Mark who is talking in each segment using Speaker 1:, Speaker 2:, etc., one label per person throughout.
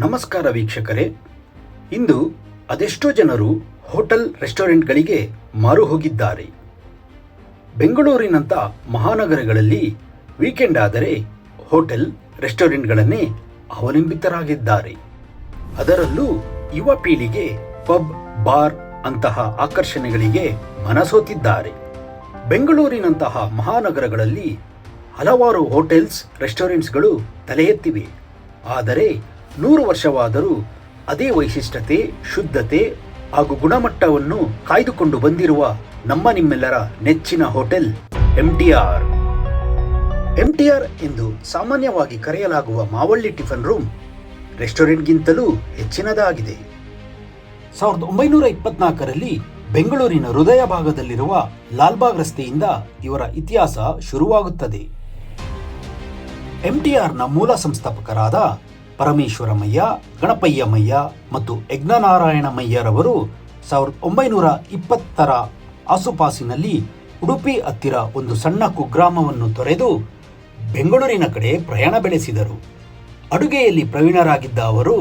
Speaker 1: ನಮಸ್ಕಾರ ವೀಕ್ಷಕರೇ. ಇಂದು ಅದೆಷ್ಟೋ ಜನರು ಹೋಟೆಲ್ ರೆಸ್ಟೋರೆಂಟ್ಗಳಿಗೆ ಮಾರು ಹೋಗಿದ್ದಾರೆ. ಬೆಂಗಳೂರಿನಂಥ ಮಹಾನಗರಗಳಲ್ಲಿ ವೀಕೆಂಡ್ ಆದರೆ ಹೋಟೆಲ್ ರೆಸ್ಟೋರೆಂಟ್ಗಳನ್ನೇ ಅವಲಂಬಿತರಾಗಿದ್ದಾರೆ. ಅದರಲ್ಲೂ ಯುವ ಪೀಳಿಗೆ ಪಬ್, ಬಾರ್ ಅಂತಹ ಆಕರ್ಷಣೆಗಳಿಗೆ ಮನಸೋತಿದ್ದಾರೆ. ಬೆಂಗಳೂರಿನಂತಹ ಮಹಾನಗರಗಳಲ್ಲಿ ಹಲವಾರು ಹೋಟೆಲ್ಸ್, ರೆಸ್ಟೋರೆಂಟ್ಸ್ಗಳು ತಲೆ ಎತ್ತಿವೆ ಆದರೆ ನೂರು ವರ್ಷವಾದರೂ ಅದೇ ವೈಶಿಷ್ಟ್ಯತೆ, ಶುದ್ಧತೆ ಹಾಗೂ ಗುಣಮಟ್ಟವನ್ನು ಕಾಯ್ದುಕೊಂಡು ಬಂದಿರುವ ನಮ್ಮ ನಿಮ್ಮೆಲ್ಲರ ನೆಚ್ಚಿನ ಹೋಟೆಲ್ ಎಂಟಿಆರ್. ಎಂಟಿಆರ್ ಎಂದು ಸಾಮಾನ್ಯವಾಗಿ ಕರೆಯಲಾಗುವ ಮಾವಳ್ಳಿ ಟಿಫನ್ ರೂಮ್ ರೆಸ್ಟೋರೆಂಟ್ಗಿಂತಲೂ ಹೆಚ್ಚಿನದಾಗಿದೆ. ಸಾವಿರದ ಒಂಬೈನೂರ ಇಪ್ಪತ್ನಾಲ್ಕರಲ್ಲಿ ಬೆಂಗಳೂರಿನ ಹೃದಯ ಭಾಗದಲ್ಲಿರುವ ಲಾಲ್ಬಾಗ್ ರಸ್ತೆಯಿಂದ ಇವರ ಇತಿಹಾಸ ಶುರುವಾಗುತ್ತದೆ. ಎಂಟಿಆರ್ನ ಮೂಲ ಸಂಸ್ಥಾಪಕರಾದ ಪರಮೇಶ್ವರಮಯ್ಯ, ಗಣಪಯ್ಯಮಯ್ಯ ಮತ್ತು ಯಜ್ಞನಾರಾಯಣಮಯ್ಯರವರು ಸಾವಿರದ ಒಂಬೈನೂರ ಇಪ್ಪತ್ತರ ಆಸುಪಾಸಿನಲ್ಲಿ ಉಡುಪಿ ಹತ್ತಿರ ಒಂದು ಸಣ್ಣ ಕುಗ್ರಾಮವನ್ನು ತೊರೆದು ಬೆಂಗಳೂರಿನ ಕಡೆ ಪ್ರಯಾಣ ಬೆಳೆಸಿದರು. ಅಡುಗೆಯಲ್ಲಿ ಪ್ರವೀಣರಾಗಿದ್ದ ಅವರು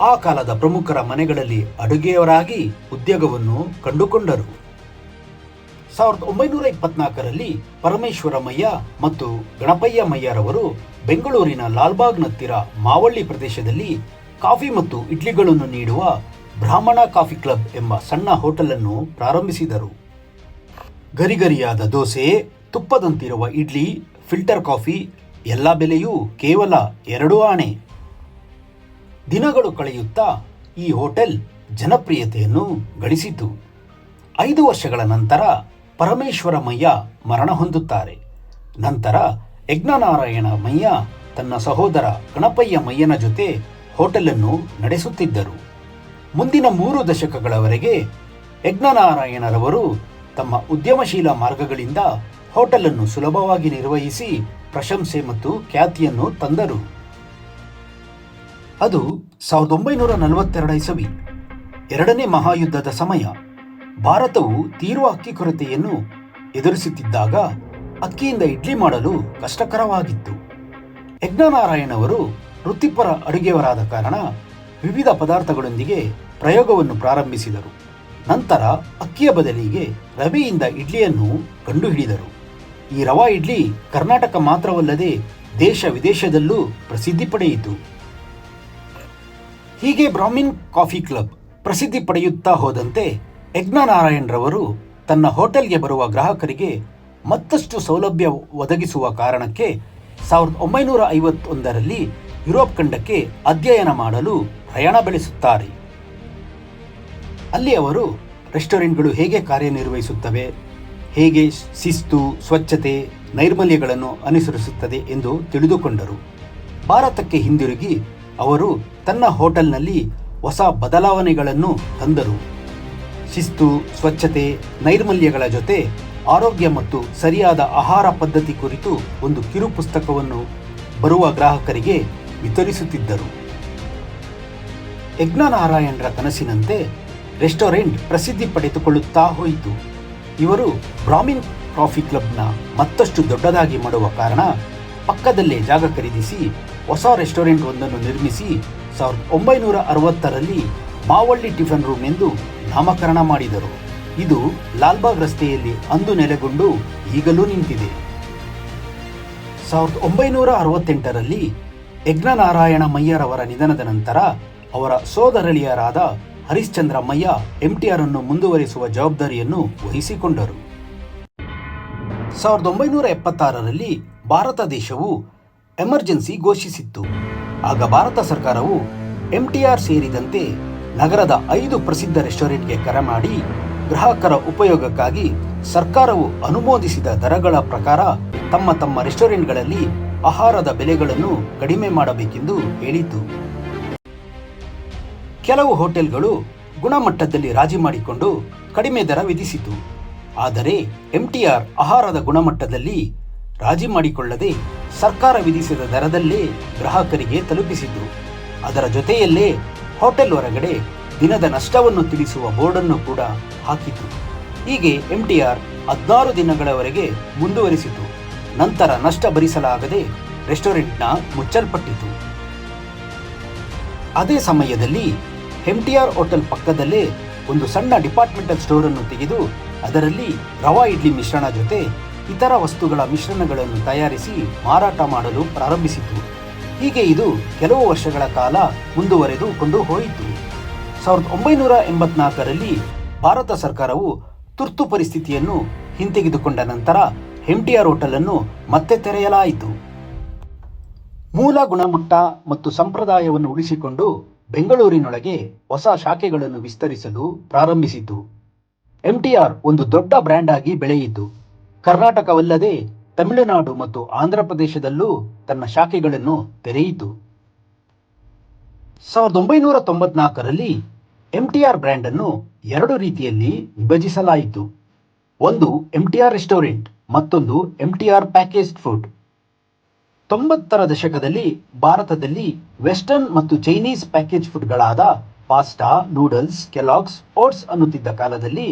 Speaker 1: ಆ ಕಾಲದ ಪ್ರಮುಖರ ಮನೆಗಳಲ್ಲಿ ಅಡುಗೆಯವರಾಗಿ ಉದ್ಯೋಗವನ್ನು ಕಂಡುಕೊಂಡರು. ಸಾವಿರದ ಒಂಬೈನೂರ ಇಪ್ಪತ್ನಾಲ್ಕರಲ್ಲಿ ಪರಮೇಶ್ವರಮಯ್ಯ ಮತ್ತು ಗಣಪಯ್ಯ ಮಯ್ಯರವರು ಬೆಂಗಳೂರಿನ ಲಾಲ್ಬಾಗ್ನತ್ತಿರ ಮಾವಳ್ಳಿ ಪ್ರದೇಶದಲ್ಲಿ ಕಾಫಿ ಮತ್ತು ಇಡ್ಲಿಗಳನ್ನು ನೀಡುವ ಬ್ರಾಹ್ಮಣ ಕಾಫಿ ಕ್ಲಬ್ ಎಂಬ ಸಣ್ಣ ಹೋಟೆಲನ್ನು ಪ್ರಾರಂಭಿಸಿದರು. ಗರಿಗರಿಯಾದ ದೋಸೆ, ತುಪ್ಪದಂತಿರುವ ಇಡ್ಲಿ, ಫಿಲ್ಟರ್ ಕಾಫಿ, ಎಲ್ಲ ಬೆಲೆಯೂ ಕೇವಲ ಎರಡು ಆಣೆ. ದಿನಗಳು ಕಳೆಯುತ್ತಾ ಈ ಹೋಟೆಲ್ ಜನಪ್ರಿಯತೆಯನ್ನು ಗಳಿಸಿತು. ಐದು ವರ್ಷಗಳ ನಂತರ ಪರಮೇಶ್ವರಮಯ್ಯ ಮರಣ ಹೊಂದುತ್ತಾರೆ. ನಂತರ ಯಜ್ಞನಾರಾಯಣ ಮಯ್ಯ ತನ್ನ ಸಹೋದರ ಗಣಪಯ್ಯ ಮಯ್ಯನ ಜೊತೆ ಹೋಟೆಲನ್ನು ನಡೆಸುತ್ತಿದ್ದರು. ಮುಂದಿನ ಮೂರು ದಶಕಗಳವರೆಗೆ ಯಜ್ಞನಾರಾಯಣರವರು ತಮ್ಮ ಉದ್ಯಮಶೀಲ ಮಾರ್ಗಗಳಿಂದ ಹೋಟೆಲನ್ನು ಸುಲಭವಾಗಿ ನಿರ್ವಹಿಸಿ ಪ್ರಶಂಸೆ ಮತ್ತು ಖ್ಯಾತಿಯನ್ನು ತಂದರು. ಅದು ಸಾವಿರದ ಒಂಬೈನೂರ ನಲವತ್ತೆರಡು ಇಸವಿ ಎರಡನೇ ಮಹಾಯುದ್ಧದ ಸಮಯ. ಭಾರತವು ತೀವ್ರ ಅಕ್ಕಿ ಕೊರತೆಯನ್ನು ಎದುರಿಸುತ್ತಿದ್ದಾಗ ಅಕ್ಕಿಯಿಂದ ಇಡ್ಲಿ ಮಾಡಲು ಕಷ್ಟಕರವಾಗಿತ್ತು. ಯಜ್ಞನಾರಾಯಣ್ ಅವರು ವೃತ್ತಿಪರ ಅಡುಗೆಯವರಾದ ಕಾರಣ ವಿವಿಧ ಪದಾರ್ಥಗಳೊಂದಿಗೆ ಪ್ರಯೋಗವನ್ನು ಪ್ರಾರಂಭಿಸಿದರು. ನಂತರ ಅಕ್ಕಿಯ ಬದಲಿಗೆ ರವೆಯಿಂದ ಇಡ್ಲಿಯನ್ನು ಕಂಡುಹಿಡಿದರು. ಈ ರವಾ ಇಡ್ಲಿ ಕರ್ನಾಟಕ ಮಾತ್ರವಲ್ಲದೆ ದೇಶ ವಿದೇಶದಲ್ಲೂ ಪ್ರಸಿದ್ಧಿ ಪಡೆಯಿತು. ಹೀಗೆ ಬ್ರಾಹ್ಮಿನ್ ಕಾಫಿ ಕ್ಲಬ್ ಪ್ರಸಿದ್ಧಿ ಪಡೆಯುತ್ತಾ ಹೋದಂತೆ ಯಜ್ಞನಾರಾಯಣರವರು ತನ್ನ ಹೋಟೆಲ್ಗೆ ಬರುವ ಗ್ರಾಹಕರಿಗೆ ಮತ್ತಷ್ಟು ಸೌಲಭ್ಯ ಒದಗಿಸುವ ಕಾರಣಕ್ಕೆ ಸಾವಿರದ ಒಂಬೈನೂರ ಐವತ್ತೊಂದರಲ್ಲಿ ಯುರೋಪ್ ಖಂಡಕ್ಕೆ ಅಧ್ಯಯನ ಮಾಡಲು ಪ್ರಯಾಣ ಬೆಳೆಸುತ್ತಾರೆ. ಅಲ್ಲಿ ಅವರು ರೆಸ್ಟೋರೆಂಟ್ಗಳು ಹೇಗೆ ಕಾರ್ಯನಿರ್ವಹಿಸುತ್ತವೆ, ಹೇಗೆ ಶಿಸ್ತು, ಸ್ವಚ್ಛತೆ, ನೈರ್ಮಲ್ಯಗಳನ್ನು ಅನುಸರಿಸುತ್ತದೆ ಎಂದು ತಿಳಿದುಕೊಂಡರು. ಭಾರತಕ್ಕೆ ಹಿಂದಿರುಗಿ ಅವರು ತನ್ನ ಹೋಟೆಲ್ನಲ್ಲಿ ಹೊಸ ಬದಲಾವಣೆಗಳನ್ನು ತಂದರು. ಶಿಸ್ತು, ಸ್ವಚ್ಛತೆ, ನೈರ್ಮಲ್ಯಗಳ ಜೊತೆ ಆರೋಗ್ಯ ಮತ್ತು ಸರಿಯಾದ ಆಹಾರ ಪದ್ಧತಿ ಕುರಿತು ಒಂದು ಕಿರು ಪುಸ್ತಕವನ್ನು ಬರುವ ಗ್ರಾಹಕರಿಗೆ ವಿತರಿಸುತ್ತಿದ್ದರು. ಯಜ್ಞನಾರಾಯಣರ ಕನಸಿನಂತೆ ರೆಸ್ಟೋರೆಂಟ್ ಪ್ರಸಿದ್ಧಿ ಪಡೆದುಕೊಳ್ಳುತ್ತಾ ಹೋಯಿತು. ಇವರು ಬ್ರಾಹ್ಮಿನ್ ಕಾಫಿ ಕ್ಲಬ್ನ ಮತ್ತಷ್ಟು ದೊಡ್ಡದಾಗಿ ಮಾಡುವ ಕಾರಣ ಪಕ್ಕದಲ್ಲೇ ಜಾಗ ಖರೀದಿಸಿ ಹೊಸ ರೆಸ್ಟೋರೆಂಟ್ ಒಂದನ್ನು ನಿರ್ಮಿಸಿ ಸಾವಿರದ ಒಂಬೈನೂರ ಅರವತ್ತರಲ್ಲಿ ಮಾವಳ್ಳಿ ಟಿಫನ್ ರೂಮ್ ಎಂದು ನಾಮಕರಣ ಮಾಡಿದರು. ಇದು ಲಾಲ್ಬಾಗ್ ರಸ್ತೆಯಲ್ಲಿ ಅಂದು ನೆಲೆಗೊಂಡು ಈಗಲೂ ನಿಂತಿದೆ. ಸಾವಿರದ ಒಂಬೈನೂರ ಅರವತ್ತೆಂಟರಲ್ಲಿ ಯಜ್ಞನಾರಾಯಣ ಮಯ್ಯರವರ ನಿಧನದ ನಂತರ ಅವರ ಸೋದರಳಿಯರಾದ ಹರಿಶ್ಚಂದ್ರ ಮಯ್ಯ ಎಂಟಿಆರ್ ಅನ್ನು ಮುಂದುವರಿಸುವ ಜವಾಬ್ದಾರಿಯನ್ನು ವಹಿಸಿಕೊಂಡರು. ಸಾವಿರದ ಒಂಬೈನೂರ ಎಪ್ಪತ್ತಾರರಲ್ಲಿ ಭಾರತ ದೇಶವು ಎಮರ್ಜೆನ್ಸಿ ಘೋಷಿಸಿತ್ತು. ಆಗ ಭಾರತ ಸರ್ಕಾರವು ಎಂಟಿಆರ್ ಸೇರಿದಂತೆ ನಗರದ ಐದು ಪ್ರಸಿದ್ಧ ರೆಸ್ಟೋರೆಂಟ್ಗೆ ಕರೆ ಮಾಡಿ ಗ್ರಾಹಕರ ಉಪಯೋಗಕ್ಕಾಗಿ ಸರ್ಕಾರವು ಅನುಮೋದಿಸಿದ ದರಗಳ ಪ್ರಕಾರ ತಮ್ಮ ತಮ್ಮ ರೆಸ್ಟೋರೆಂಟ್ಗಳಲ್ಲಿ ಆಹಾರದ ಬೆಲೆಗಳನ್ನು ಕಡಿಮೆ ಮಾಡಬೇಕೆಂದು ಹೇಳಿತು ಕೆಲವು ಹೋಟೆಲ್ಗಳು ಗುಣಮಟ್ಟದಲ್ಲಿ ರಾಜಿ ಮಾಡಿಕೊಂಡು ಕಡಿಮೆ ದರ ವಿಧಿಸಿತು. ಆದರೆ ಎಂಟಿಆರ್ ಆಹಾರದ ಗುಣಮಟ್ಟದಲ್ಲಿ ರಾಜಿ ಮಾಡಿಕೊಳ್ಳದೆ ಸರ್ಕಾರ ವಿಧಿಸಿದ ದರದಲ್ಲೇ ಗ್ರಾಹಕರಿಗೆ ತಲುಪಿಸಿತು ಅದರ ಜೊತೆಯಲ್ಲೇ ಹೋಟೆಲ್ ಹೊರಗಡೆ ದಿನದ ನಷ್ಟವನ್ನು ತಿಳಿಸುವ ಬೋರ್ಡನ್ನು ಕೂಡ ಹಾಕಿತು ಹೀಗೆ ಎಂ ಟಿ ಆರ್ ಹದಿನಾರು ದಿನಗಳವರೆಗೆ ಮುಂದುವರಿಸಿತು. ನಂತರ ನಷ್ಟ ಭರಿಸಲಾಗದೆ ರೆಸ್ಟೋರೆಂಟ್ನ ಮುಚ್ಚಲ್ಪಟ್ಟಿತು. ಅದೇ ಸಮಯದಲ್ಲಿ ಎಂ ಟಿ ಆರ್ ಹೋಟೆಲ್ ಪಕ್ಕದಲ್ಲೇ ಒಂದು ಸಣ್ಣ ಡಿಪಾರ್ಟ್ಮೆಂಟಲ್ ಸ್ಟೋರ್ ಅನ್ನು ತೆಗೆದು ಅದರಲ್ಲಿ ರವಾ ಇಡ್ಲಿ ಮಿಶ್ರಣ ಜೊತೆ ಇತರ ವಸ್ತುಗಳ ಮಿಶ್ರಣಗಳನ್ನು ತಯಾರಿಸಿ ಮಾರಾಟ ಮಾಡಲು ಪ್ರಾರಂಭಿಸಿತು. ಹೀಗೆ ಇದು ಕೆಲವು ವರ್ಷಗಳ ಕಾಲ ಮುಂದುವರೆದು ಕೊಂಡು ಹೋಯಿತು. ಸಾವಿರದ ಒಂಬೈನೂರ ಎಂಬತ್ನಾಲ್ಕರಲ್ಲಿ ಭಾರತ ಸರ್ಕಾರವು ತುರ್ತು ಪರಿಸ್ಥಿತಿಯನ್ನು ಹಿಂತೆಗೆದುಕೊಂಡ ನಂತರ ಎಂಟಿಆರ್ ಹೋಟೆಲ್ ಅನ್ನು ಮತ್ತೆ ತೆರೆಯಲಾಯಿತು. ಮೂಲ ಗುಣಮಟ್ಟ ಮತ್ತು ಸಂಪ್ರದಾಯವನ್ನು ಉಳಿಸಿಕೊಂಡು ಬೆಂಗಳೂರಿನೊಳಗೆ ಹೊಸ ಶಾಖೆಗಳನ್ನು ವಿಸ್ತರಿಸಲು ಪ್ರಾರಂಭಿಸಿತು. ಎಂಟಿಆರ್ ಒಂದು ದೊಡ್ಡ ಬ್ರ್ಯಾಂಡ್ ಆಗಿ ಬೆಳೆಯಿತು. ಕರ್ನಾಟಕವಲ್ಲದೆ ತಮಿಳುನಾಡು ಮತ್ತು ಆಂಧ್ರ ಪ್ರದೇಶದಲ್ಲೂ ತನ್ನ ಶಾಖೆಗಳನ್ನು ತೆರೆಯಿತು. ಸಾವಿರದ ಒಂಬೈನೂರ ತೊಂಬತ್ನಾಲ್ಕರಲ್ಲಿ ಎಂಟಿಆರ್ ಬ್ರ್ಯಾಂಡ್ ಅನ್ನು ಎರಡು ರೀತಿಯಲ್ಲಿ ವಿಭಜಿಸಲಾಯಿತು. ಒಂದು ಎಂಟಿಆರ್ ರೆಸ್ಟೋರೆಂಟ್, ಮತ್ತೊಂದು ಎಂಟಿಆರ್ ಪ್ಯಾಕೇಜ್ಡ್ ಫುಡ್. ತೊಂಬತ್ತರ ದಶಕದಲ್ಲಿ ಭಾರತದಲ್ಲಿ ವೆಸ್ಟರ್ನ್ ಮತ್ತು ಚೈನೀಸ್ ಪ್ಯಾಕೇಜ್ ಫುಡ್ಗಳಾದ ಪಾಸ್ಟಾ, ನೂಡಲ್ಸ್, ಕೆಲಾಗ್ಸ್, ಓಟ್ಸ್ ಅನ್ನುತ್ತಿದ್ದ ಕಾಲದಲ್ಲಿ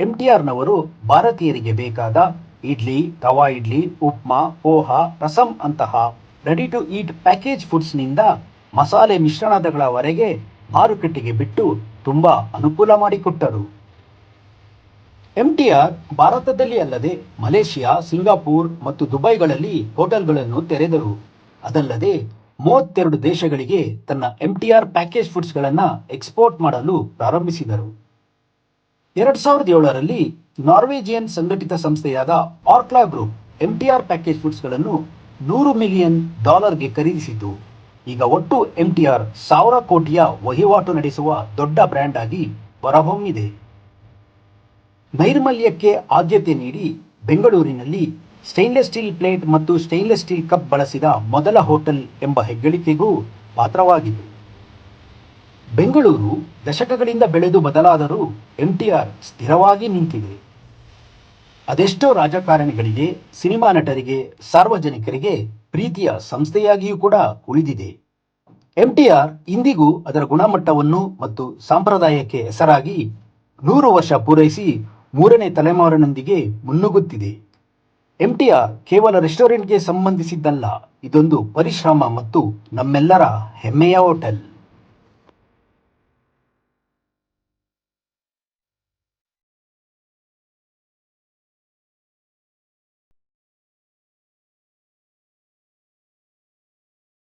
Speaker 1: ಎಂಟಿಆರ್ನವರು ಭಾರತೀಯರಿಗೆ ಬೇಕಾದ ಇಡ್ಲಿ ತವಾ ಇಡ್ಲಿ, ಉಪ್ಮಾ, ಪೋಹ, ರಸಂ ಅಂತಹ ರೆಡಿ ಟು ಈಟ್ ಪ್ಯಾಕೇಜ್ ಫುಡ್ಸ್ನಿಂದ ಮಸಾಲೆ ಮಿಶ್ರಣದಗಳವರೆಗೆ ಮಾರುಕಟ್ಟೆಗೆ ಬಿಟ್ಟು ತುಂಬಾ ಅನುಕೂಲ ಮಾಡಿಕೊಟ್ಟರು. ಎಂಟಿಆರ್ ಭಾರತದಲ್ಲಿ ಅಲ್ಲದೆ ಮಲೇಷಿಯಾ, ಸಿಂಗಾಪುರ್ ಮತ್ತು ದುಬೈಗಳಲ್ಲಿ ಹೋಟೆಲ್ಗಳನ್ನು ತೆರೆದರು. ಅದಲ್ಲದೆ ಮೂವತ್ತೆರಡು ದೇಶಗಳಿಗೆ ತನ್ನ ಎಂಟಿಆರ್ ಪ್ಯಾಕೇಜ್ ಫುಡ್ಸ್ಗಳನ್ನು ಎಕ್ಸ್ಪೋರ್ಟ್ ಮಾಡಲು ಪ್ರಾರಂಭಿಸಿದರು. ಎರಡ್ ಸಾವಿರದ ಏಳರಲ್ಲಿ ನಾರ್ವೇಜಿಯನ್ ಸಂಘಟಿತ ಸಂಸ್ಥೆಯಾದ ಆರ್ಕ್ಲಾ ಗ್ರೂಪ್ ಎಂಟಿಆರ್ ಪ್ಯಾಕೇಜ್ ಫುಡ್ಸ್ಗಳನ್ನು ನೂರು ಮಿಲಿಯನ್ ಡಾಲರ್ಗೆ ಖರೀದಿಸಿತು ಈಗ ಒಟ್ಟು ಎಂಟಿಆರ್ ಸಾವಿರ ಕೋಟಿಯ ವಹಿವಾಟು ನಡೆಸುವ ದೊಡ್ಡ ಬ್ರ್ಯಾಂಡ್ ಆಗಿ ಹೊರಹೊಮ್ಮಿದೆ. ನೈರ್ಮಲ್ಯಕ್ಕೆ ಆದ್ಯತೆ ನೀಡಿ ಬೆಂಗಳೂರಿನಲ್ಲಿ ಸ್ಟೈನ್ಲೆಸ್ ಸ್ಟೀಲ್ ಪ್ಲೇಟ್ ಮತ್ತು ಸ್ಟೈನ್ಲೆಸ್ ಸ್ಟೀಲ್ ಕಪ್ ಬಳಸಿದ ಮೊದಲ ಹೋಟೆಲ್ ಎಂಬ ಹೆಗ್ಗಳಿಕೆಗೂ ಪಾತ್ರವಾಗಿದೆ ಬೆಂಗಳೂರು ದಶಕಗಳಿಂದ ಬೆಳೆದು ಬದಲಾದರೂ ಎಂಟಿಆರ್ ಸ್ಥಿರವಾಗಿ ನಿಂತಿದೆ. ಅದೆಷ್ಟೋ ರಾಜಕಾರಣಿಗಳಿಗೆ, ಸಿನಿಮಾ ನಟರಿಗೆ, ಸಾರ್ವಜನಿಕರಿಗೆ ಪ್ರೀತಿಯ ಸಂಸ್ಥೆಯಾಗಿಯೂ ಕೂಡ ಉಳಿದಿದೆ. ಎಂಟಿಆರ್ ಇಂದಿಗೂ ಅದರ ಗುಣಮಟ್ಟವನ್ನು ಮತ್ತು ಸಂಪ್ರದಾಯಕ್ಕೆ ಹೆಸರಾಗಿ ನೂರು ವರ್ಷ ಪೂರೈಸಿ ಮೂರನೇ ತಲೆಮಾರಿನೊಂದಿಗೆ ಮುನ್ನುಗ್ಗುತ್ತಿದೆ. ಎಂಟಿಆರ್ ಕೇವಲ ರೆಸ್ಟೋರೆಂಟ್ಗೆ ಸಂಬಂಧಿಸಿದ್ದಲ್ಲ, ಇದೊಂದು ಪರಿಶ್ರಮ ಮತ್ತು ನಮ್ಮೆಲ್ಲರ ಹೆಮ್ಮೆಯ ಹೋಟೆಲ್.